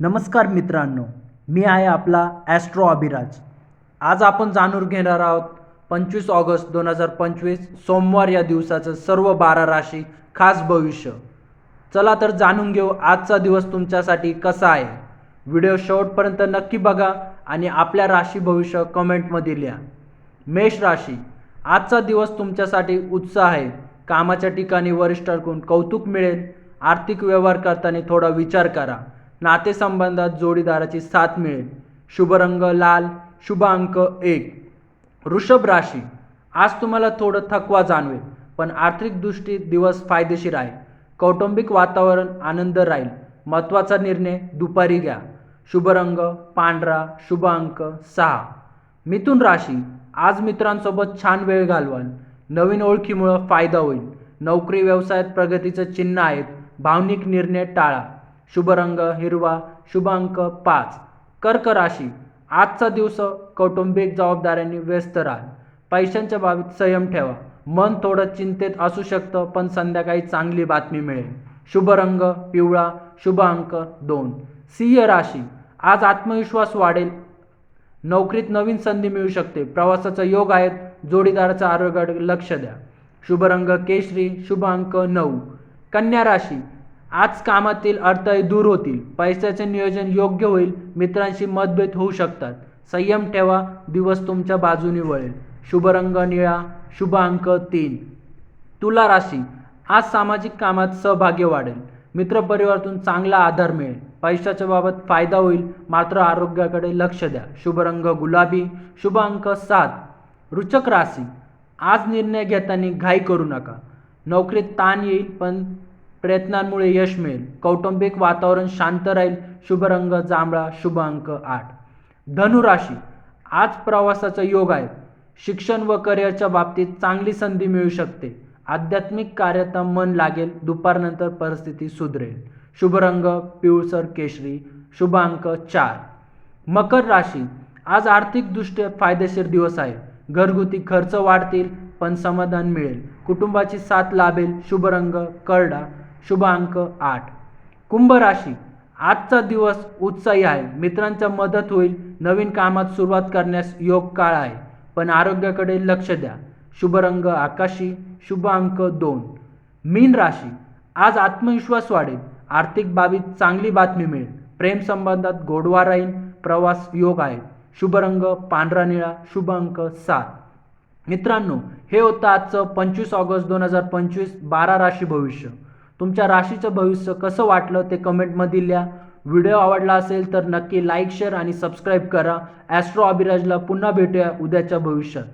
नमस्कार मित्रांनो मी आहे आपला ॲस्ट्रो अभिराज. आज आपण जाणून घेणार आहोत पंचवीस ऑगस्ट दोन हजार पंचवीस सोमवार या दिवसाचं सर्व बारा राशी खास भविष्य. चला तर जाणून घेऊ आजचा दिवस तुमच्यासाठी कसा आहे. व्हिडिओ शेवटपर्यंत नक्की बघा आणि आपल्या राशी भविष्य कमेंटमध्ये लिहा. मेष राशी आजचा दिवस तुमच्यासाठी उत्साह आहे. कामाच्या ठिकाणी वरिष्ठांकडून कौतुक मिळेल. आर्थिक व्यवहार करताना थोडा विचार करा. नातेसंबंधात जोडीदाराची साथ मिळेल. शुभ रंग लाल शुभ अंक एक. वृषभ राशी. आज तुम्हाला थोडं थकवा जाणवेल पण आर्थिक दृष्टी दिवस फायदेशीर आहे. कौटुंबिक वातावरण आनंद राहील. महत्त्वाचा निर्णय दुपारी घ्या. शुभ रंग पांढरा शुभ अंक सहा. मिथुन राशी. आज मित्रांसोबत छान वेळ घालवाल. नवीन ओळखीमुळं फायदा होईल. नोकरी व्यवसायात प्रगतीचं चिन्ह आहेत. भावनिक निर्णय टाळा. शुभ रंग हिरवा शुभ अंक पाच. कर्क राशी. आजचा दिवस कौटुंबिक जबाबदाऱ्यांनी व्यस्त राहा. पैशांच्या बाबतीत संयम ठेवा. मन थोडं चिंतेत असू शकतं पण संध्याकाळी चांगली बातमी मिळेल. शुभ रंग पिवळा शुभ अंक दोन. सिंह राशी. आज आत्मविश्वास वाढेल. नोकरीत नवीन संधी मिळू शकते. प्रवासाचा योग आहेत. जोडीदाराचा आरोग्याकडे लक्ष द्या. शुभ रंग केशरी शुभ अंक नऊ. कन्या राशी. आज कामातील अडथळे दूर होतील. पैशाचे नियोजन योग्य होईल. मित्रांशी मतभेद होऊ शकतात. संयम ठेवा. दिवस तुमच्या बाजूने वळेल. शुभ रंग निळा. शुभ अंक तीन. तुला राशी. आज सामाजिक कामात सहभाग्य वाढेल. मित्रपरिवारातून चांगला आधार मिळेल. पैशाच्या बाबत फायदा होईल. मात्र आरोग्याकडे लक्ष द्या. शुभ रंग गुलाबी. शुभ अंक सात. रुचक राशी. आज निर्णय घेताना घाई करू नका. नोकरीत ताण येईल पण प्रयत्नांमुळे यश मिळेल. कौटुंबिक वातावरण शांत राहील. शुभ रंग जांभळा शुभ अंक आठ. धनुराशी आज प्रवासाचा योग आहे. शिक्षण व करिअरच्या बाबतीत चांगली संधी मिळू शकते. आध्यात्मिक कार्यात मन लागेल. दुपारनंतर परिस्थिती सुधरेल. शुभ रंग पिवळसर केशरी शुभ अंक चार. मकर राशी. आज आर्थिकदृष्ट्या फायदेशीर दिवस आहे. घरगुती खर्च वाढतील पण समाधान मिळेल. कुटुंबाची साथ लाभेल. शुभ रंग करडा शुभ अंक आठ. कुंभ राशी. आजचा दिवस उत्साही आहे. मित्रांच्या मदत होईल. नवीन कामात सुरुवात करण्यास योग काळ आहे. पण आरोग्याकडे लक्ष द्या. शुभ रंग आकाशी. शुभ अंक दोन. मीन राशी. आज आत्मविश्वास वाढेल. आर्थिक बाबीत चांगली बातमी मिळेल. प्रेम संबंधात गोडवा राहील. प्रवास योग आहे. शुभ रंग पांढरा निळा. शुभ अंक सात. मित्रांनो हे होतं आजचं पंचवीस ऑगस्ट दोन हजार पंचवीस बारा राशी भविष्य. तुमच्या राशीचं भविष्य कसं वाटलं ते कमेंटमध्ये लिहा. व्हिडिओ आवडला असेल तर नक्की लाईक शेअर आणि सबस्क्राईब करा. ॲस्ट्रो अभिराजला पुन्हा भेटूया उद्याच्या भविष्यात.